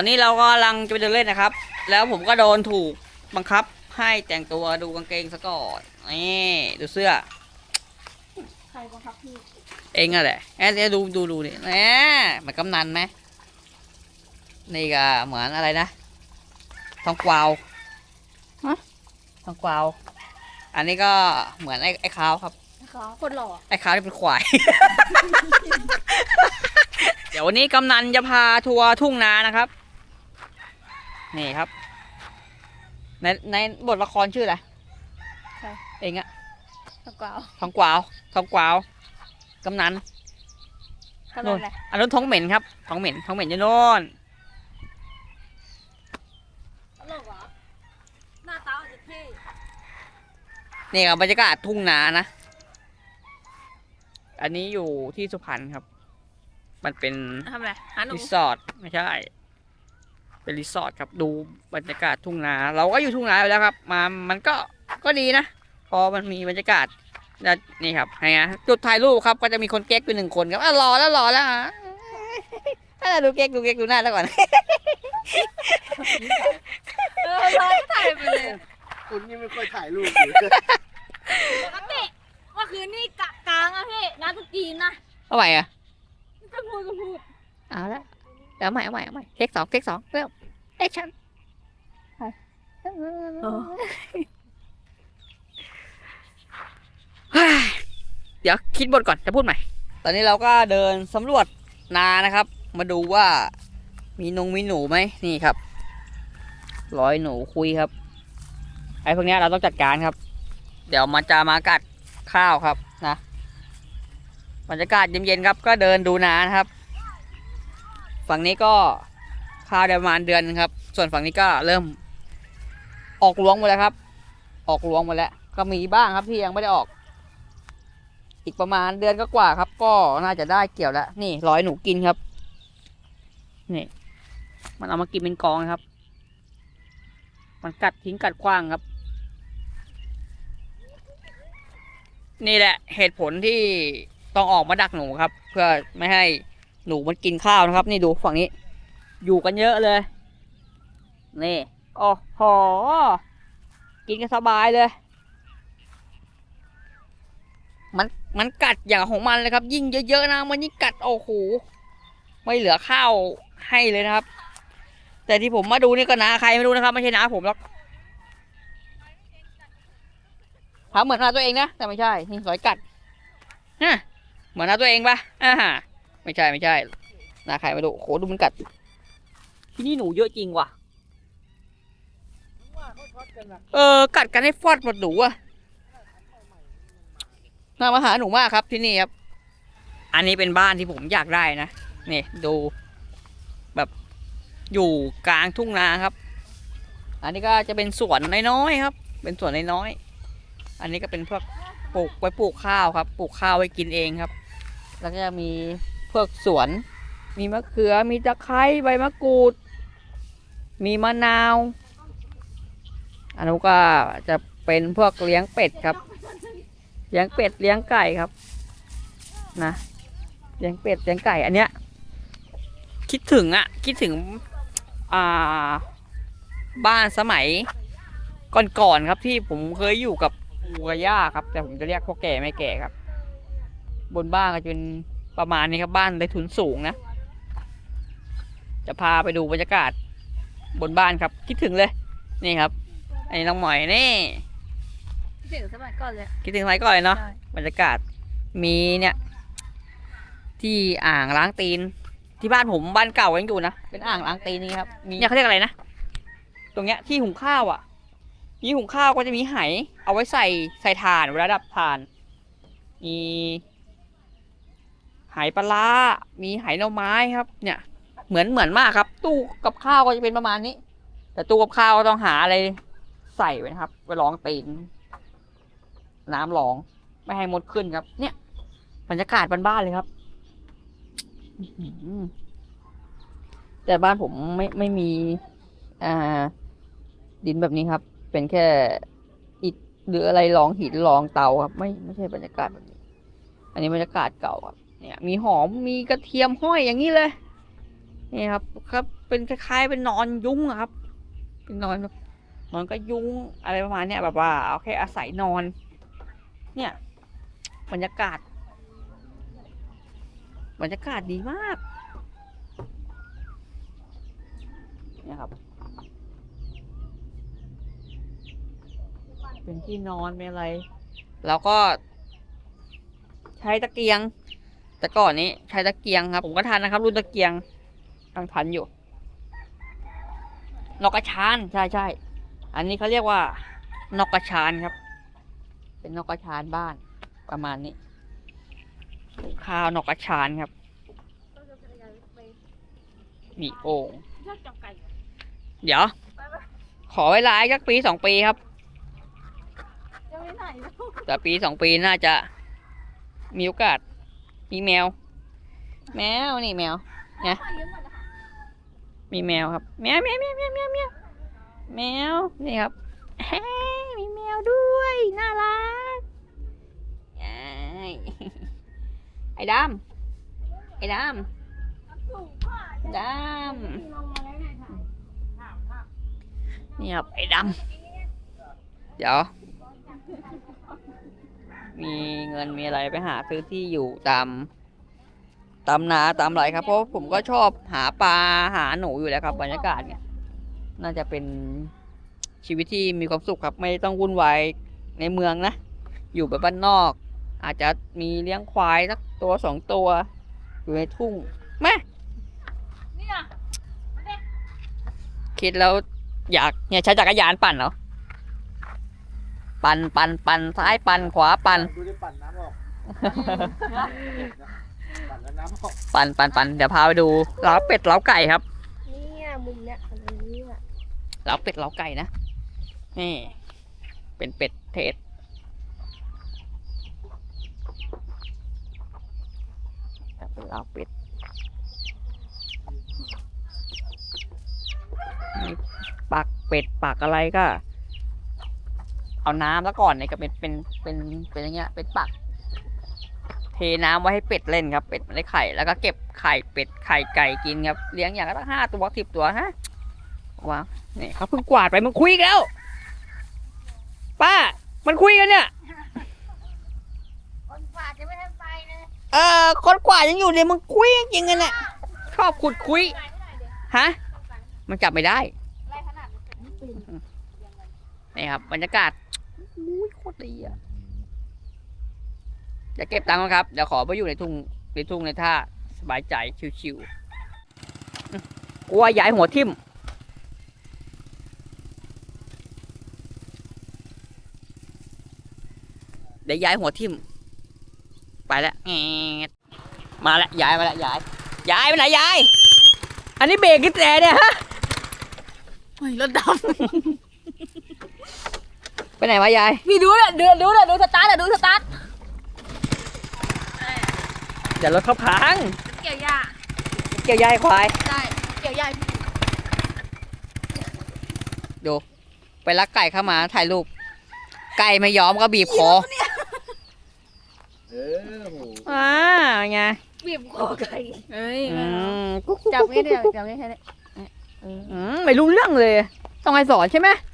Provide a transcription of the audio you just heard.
อนนี้เราก็กำลังจะไปเดินเล่นนะครับ แล้วผมก็โดนถูกบังคับให้แต่งตัวดูกางเกงซะก่อนนี่ดูเสื้อ ใครบังคับพี่เองอะแหละแอนดูดูดูนี่แหมมันกำนันไหมนี่ก็เหมือนอะไรนะทองกวาวฮะทองกวาว อันนี้ก็เหมือนไอ้ไอ้ขาวครับนะคะคนหล่อไอ้ขาวที่เป็นควาย เดี๋ยววันนี้กำนันจะพาทัวร์ทุ่งนานะครับ นี่ครับ ในในบทละครชื่ออะไรใคร เองอะตะกวาวทองกวาวทองกวาวกำนันกำลังอะไรอันนั้นท้องเหม็นครับท้องเหม็นท้องเหม็นอยู่โน่นตลกเหรอหน้าตาอาจจะเท่นี่ครับบรรยากาศทุ่งนานะ อันนี้อยู่ที่สุพรรณครับ มันเป็นทำอะไรหาหนูรีสอร์ทไม่ใช่ เป็นรีสอร์ทครับดูบรรยากาศทุ่งนา เราก็อยู่ทุ่งนาอยู่แล้วครับ มามันก็ก็ดีนะ พอมันมีบรรยากาศแล้วนี่ครับไงจุดถ่ายรูปครับก็จะมีคนเก๊กอยู่หนึ่งคนครับอะรอแล้วรอแล้วฮะอะดูเก๊กดูเก๊กดูหน้าแล้วก่อนเออเราก็ถ่ายไปเลยคุณนี่ไม่ค่อยถ่ายรูปอยู่ปกติเมื่อคืนนี่กะกลางอะพี่น้ำตุกีนนะเอาใหม่อะจะพูดก็พูดเอาละ เอาใหม่เอาใหม่เอาใหม่เทคสองเทคสองเริ่มแอคชั่นเดี๋ยวคิดบทก่อนจะพูดใหม่ ตอนนี้เราก็เดินสำรวจนานะครับ มาดูว่ามีนงมีหนูไหมนี่ครับร้อยหนูคุยครับไอ้พวกเนี้ยเราต้องจัดการครับ เดี๋ยวมันจะมากัดข้าวครับนะบรรยากาศเย็นๆครับ ก็เดินดูนานะครับ ฝั่งนี้ก็ข้าวประมาณเดือนครับ ส่วนฝั่งนี้ก็เริ่ม ออกรวงหมดแล้วครับ ออกรวงหมดแล้ว ก็มีบ้างครับที่ยังไม่ได้ออก อีกประมาณเดือนก็กว่าครับ ก็น่าจะได้เกี่ยวแล้ว นี่ร้อยหนูกินครับ นี่ มันเอามากินเป็นกองครับ มันกัดทิ้งกัดขว้างครับ นี่แหละเหตุผลที่ต้องออกมาดักหนูครับ เพื่อไม่ให้ หนูมันกินข้าวนะครับ นี่ดูฝั่งนี้ อยู่กันเยอะเลย นี่โอ้โหกินกันสบายเลย มันมันกัดอย่างของมันเลยครับ ยิ่งเยอะๆนะมันยิ่งกัดโอ้โหไม่เหลือข้าวให้เลยนะครับ แต่ที่ผมมาดูนี่ก็นาใครไม่รู้นะครับไม่ใช่นาผมหรอกถามเหมือนนาตัวเองนะแต่ไม่ใช่นี่สอยกัดฮะเหมือนนาตัวเองปะอ่า ไม่ใช่ไม่ใช่นาใครไม่รู้โอ้โหดูมันกัด ที่นี่หนูเยอะจริงว่ะ เออ กัดกันให้ฟอดหมดหนูอะน่ามาหาหนูมากครับที่นี่ครับ อันนี้เป็นบ้านที่ผมอยากได้นะนี่ดูแบบอยู่กลางทุ่งนาครับ อันนี้ก็จะเป็นสวนน้อยๆครับ เป็นสวนน้อยๆอันนี้ก็เป็นพวกปลูกไว้ปลูกข้าวครับ ปลูกข้าวไว้กินเองครับ แล้วก็จะมี พวกสวน มีมะเขือมีตะไคร้ใบมะกรูด มีมะนาว อันนู้ก็จะเป็นพวกเลี้ยงเป็ดครับ เลี้ยงเป็ดเลี้ยงไก่ครับ นะเลี้ยงเป็ดเลี้ยงไก่อันเนี้ย คิดถึงอะคิดถึงอ่าบ้านสมัยก่อนๆครับที่ผมเคยอยู่กับปู่กับย่าครับ แต่ผมจะเรียกพ่อแก่ไม่แก่ครับ บนบ้านก็จะเป็น ประมาณนี้ครับบ้านได้ทุนสูงนะ จะพาไปดูบรรยากาศบนบ้านครับ คิดถึงเลย นี่ครับไอ้น้องหมอยนี่ถึงสมัยก่อนเลย คิดถึงอะไรก่อนเลยเนาะใช่ บรรยากาศมีเนี่ย ที่อ่างล้างตีน ที่บ้านผมบ้านเก่ายังอยู่นะเป็นอ่างล้างตีนนี่ครับมีเนี่ยเขาเรียกอะไรนะตรงเนี้ยที่หุงข้าวอะที่หุงข้าวก็จะมีไหเอาไว้ใส่ใส่ถ่านเวลาดับถ่าน มี ไหปลามีไหหน่อไม้ครับ เนี่ย เหมือนเหมือนมากครับ ตู้กับข้าวก็จะเป็นประมาณนี้ แต่ตู้กับข้าวก็ต้องหาอะไรใส่ไว้นะครับ ไว้รองตีน น้ำรอง ไม่ให้มดขึ้นครับ เนี่ยบรรยากาศบ้านๆเลยครับแต่บ้านผมไม่ไม่มี อ่า ดินแบบนี้ครับ เป็นแค่อิฐหรืออะไรรองหินรองเตาครับ ไม่ไม่ใช่บรรยากาศแบบนี้ อันนี้บรรยากาศเก่าครับ เนี่ยมีหอมมีกระเทียมห้อยอย่างนี้เลยนี่ครับครับเป็นคล้ายๆเป็นนอนยุ้งอะครับ เป็นนอนนอนก็ยุ้งอะไรประมาณเนี้ยแบบว่าเอาแค่อาศัยนอน เนี่ยบรรยากาศบรรยากาศดีมากเนี่ยครับ เป็นที่นอนเป็นอะไร แล้วก็ใช้ตะเกียง แต่ก่อนนี้ใช้ตะเกียงครับ ผมก็ทันนะครับ รุ่นตะเกียงยังทันอยู่ นกกระชานใช่ใช่อันนี้เขาเรียกว่านกกระชานครับ เป็นนกกระชานบ้านประมาณนี้ข้าวนกกระชานครับมีโอ่งยอดจังไก่เดี๋ยว ขอเวลาอีกสักปีสองปีครับยังไม่ไหนแล้วแต่ปีสองปีน่าจะมีโอกาส มีแมว แมวนี่แมวนะมีแมวครับ แมวแมวแมวแมวแมวแมวแมวนี่ครับเฮ้มีแมวด้วยน่ารักไอ้ดำไอ้ดำดลงมาแล้วไงค่ะำนี่ครับไอ้ดำเดี๋ยว มีเงินมีอะไรไปหาซื้อที่อยู่ตามตามนาตามไรครับ เพราะผมก็ชอบหาปลาหาหนูอยู่แล้วครับบรรยากาศเนี่ย น่าจะเป็นชีวิตที่มีความสุขครับ ไม่ต้องวุ่นวายในเมืองนะ อยู่แบบบ้านนอก อาจจะมีเลี้ยงควายสักตัวสองตัว อยู่ในทุ่งแม่เนี่ยคิดแล้วอยากเนี่ยใช้จักรยานปั่นเหรอ ปั่นปั่นปั่นซ้ายปั่นขวาปั่นดูดิปั่นน้ำออกปั่นแล้วน้ำออกปั่นปั่นปั่นเดี๋ยวพาไปดูเล้าเป็ดเล้าไก่ครับเนี่ยมุมเนี้ยอันนี้อะเล้าเป็ดเล้าไก่นะนี่เป็นเป็ดเทศเป็นเล้าเป็ดมีปักเป็ดปักอะไรก็ เอาน้ำแล้วก่อนเนี่ยก็เป็นเป็นเป็นเป็นอย่างเงี้ยเป็นปัก เทน้ำไว้ให้เป็ดเล่นครับ เป็ดมันได้ไข่ แล้วก็เก็บไข่เป็ดไข่ไก่กินครับ เลี้ยงอย่างละตั้งห้าตัวสิบตัวฮะว้าวนี่เขาเพิ่งกวาดไปมันคุยอีกแล้ว ป้า มันคุยกันเนี่ยคนฝากจะไม่ให้ไปเลยเออคนกวาดยังอยู่เลยมึงคุยจริงๆกันเนี่ยชอบขุดคุยไล่ให้หน่อยเดี๋ยวฮะมันจับไม่ได้ไล่ขนาดนี้ปืนนี่ครับบรรยากาศ อุ้ยโคตรดีอะจะเก็บตังค์ก่อนครับ เดี๋ยวขอไปอยู่ในทุ่งในทุ่งในท่าสบายใจชิวๆกลัวย้ายหัวทิ่มเดี๋ยวย้ายหัวทิ่มไปแล้วแงดมาแล้วย้ายมาแล้วย้ายย้ายไปไหนย้าย อันนี้เบรกกี่แต่เนี่ยฮะเฮ้ยรถดไป ไหนวะยายำพี่ดูเนี่ยดูดูเนี่ยดูสตาร์ทอะดูสตาร์ทเดี๋ยวรถเขาพัง เกี่ยวหญ้าเกี่ยวยายควาย ได้เกี่ยวหญ้าไปลักไก่เข้ามาถ่ายรูป ไก่ไม่ยอมก็บีบคอเออโหอ่าไง บีบคอไก่เอ้ยอืมจับไม่ได้จับไม่ได้อืมไม่รู้เรื่องเลย ต้องให้สอนใช่ไหมใ